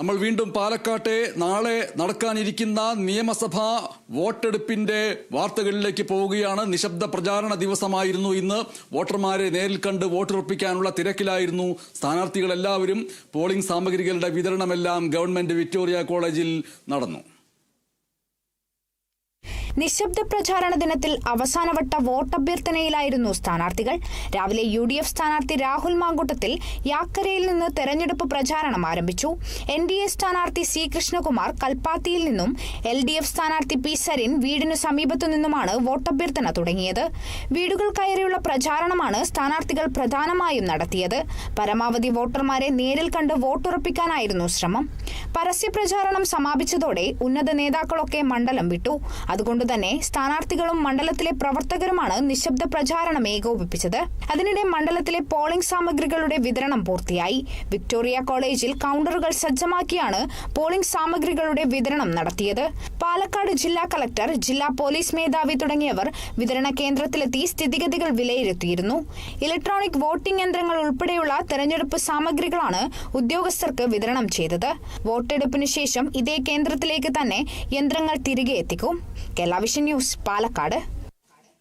നമ്മൾ വീണ്ടും പാലക്കാട്ടെ നാളെ നടക്കാനിരിക്കുന്ന നിയമസഭാ വോട്ടെടുപ്പിന്റെ വാർത്തകളിലേക്ക് പോവുകയാണ്. നിശബ്ദ പ്രചാരണ ദിവസമായിരുന്നു ഇന്ന്. വോട്ടർമാരെ നേരിൽ കണ്ട് വോട്ടുറപ്പിക്കാനുള്ള തിരക്കിലായിരുന്നു സ്ഥാനാർത്ഥികളെല്ലാവരും. പോളിംഗ് സാമഗ്രികളുടെ വിതരണമെല്ലാം ഗവൺമെന്റ് വിക്ടോറിയ കോളേജിൽ നടന്നു. നിശബ്ദ പ്രചാരണ ദിനത്തിൽ അവസാനവട്ട വോട്ടഭ്യർത്ഥനയിലായിരുന്നു സ്ഥാനാർത്ഥികൾ. രാവിലെ യു ഡി എഫ് സ്ഥാനാർത്ഥി രാഹുൽ മാങ്കൂട്ടത്തിൽ യാക്കരയിൽ നിന്ന് തെരഞ്ഞെടുപ്പ് പ്രചാരണം ആരംഭിച്ചു. എൻ ഡി എ സ്ഥാനാർത്ഥി സി കൃഷ്ണകുമാർ കൽപ്പാത്തിയിൽ നിന്നും എൽ ഡി എഫ് സ്ഥാനാർത്ഥി പി സരിൻ വീടിനു സമീപത്തു നിന്നുമാണ് വോട്ടഭ്യർത്ഥന തുടങ്ങിയത്. വീടുകൾ കയറിയുള്ള പ്രചാരണമാണ് സ്ഥാനാർത്ഥികൾ പ്രധാനമായും നടത്തിയത്. പരമാവധി വോട്ടർമാരെ നേരിൽ കണ്ട് വോട്ടുറപ്പിക്കാനായിരുന്നു ശ്രമം. പരസ്യപ്രചാരണം സമാപിച്ചതോടെ ഉന്നത നേതാക്കളൊക്കെ മണ്ഡലം വിട്ടു. അതുകൊണ്ട് തന്നെ സ്ഥാനാർത്ഥികളും മണ്ഡലത്തിലെ പ്രവർത്തകരുമാണ് നിശബ്ദ പ്രചാരണം ഏകോപിപ്പിച്ചത്. അതിനിടെ മണ്ഡലത്തിലെ പോളിംഗ് സാമഗ്രികളുടെ വിതരണം പൂർത്തിയായി. വിക്ടോറിയ കോളേജിൽ കൗണ്ടറുകൾ സജ്ജമാക്കിയാണ് പോളിംഗ് സാമഗ്രികളുടെ വിതരണം നടത്തിയത്. പാലക്കാട് ജില്ലാ കളക്ടർ ജില്ലാ പോലീസ് മേധാവി തുടങ്ങിയവർ വിതരണ കേന്ദ്രത്തിലെത്തി സ്ഥിതിഗതികൾ വിലയിരുത്തിയിരുന്നു. ഇലക്ട്രോണിക് വോട്ടിംഗ് യന്ത്രങ്ങൾ ഉൾപ്പെടെയുള്ള തെരഞ്ഞെടുപ്പ് സാമഗ്രികളാണ് ഉദ്യോഗസ്ഥർക്ക് വിതരണം ചെയ്തത്. വോട്ടെടുപ്പിന് ശേഷം ഇതേ കേന്ദ്രത്തിലേക്ക് തന്നെ യന്ത്രങ്ങൾ തിരികെ എത്തിക്കും. കേരള ന്യൂസ് പാലക്കാട്.